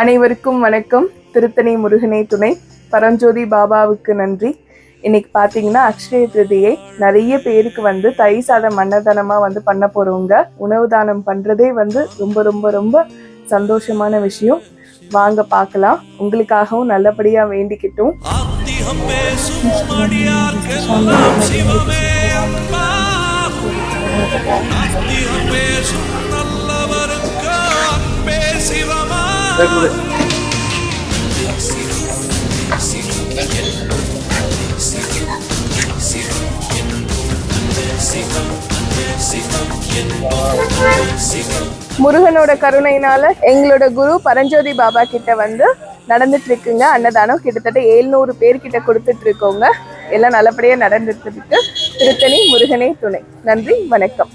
அனைவருக்கும் வணக்கம். திருத்தணி முருகனை துணை. பரஞ்சோதி பாபாவுக்கு நன்றி. இன்னைக்கு பார்த்தீங்கன்னா அக்ஷய திருதியை நிறைய பேருக்கு வந்து தை சாதம் அன்னதானமாக வந்து பண்ண போகிறவங்க உணவு தானம் பண்ணுறதே வந்து ரொம்ப ரொம்ப ரொம்ப சந்தோஷமான விஷயம். வாங்க பார்க்கலாம். உங்களுக்காகவும் நல்லபடியாக வேண்டிக்கிட்டும். முருகனோட கருணையினால எங்களோட குரு பரஞ்சோதி பாபா கிட்ட வந்து நடந்துட்டு இருக்குங்க. அன்னதானம் கிட்டத்தட்ட ஏழ்நூறு பேர்கிட்ட கொடுத்துட்டு இருக்கோங்க. எல்லாம் நல்லபடியா நடந்துட்டு இருக்கு. திருத்தணி முருகனே துணை. நன்றி வணக்கம்.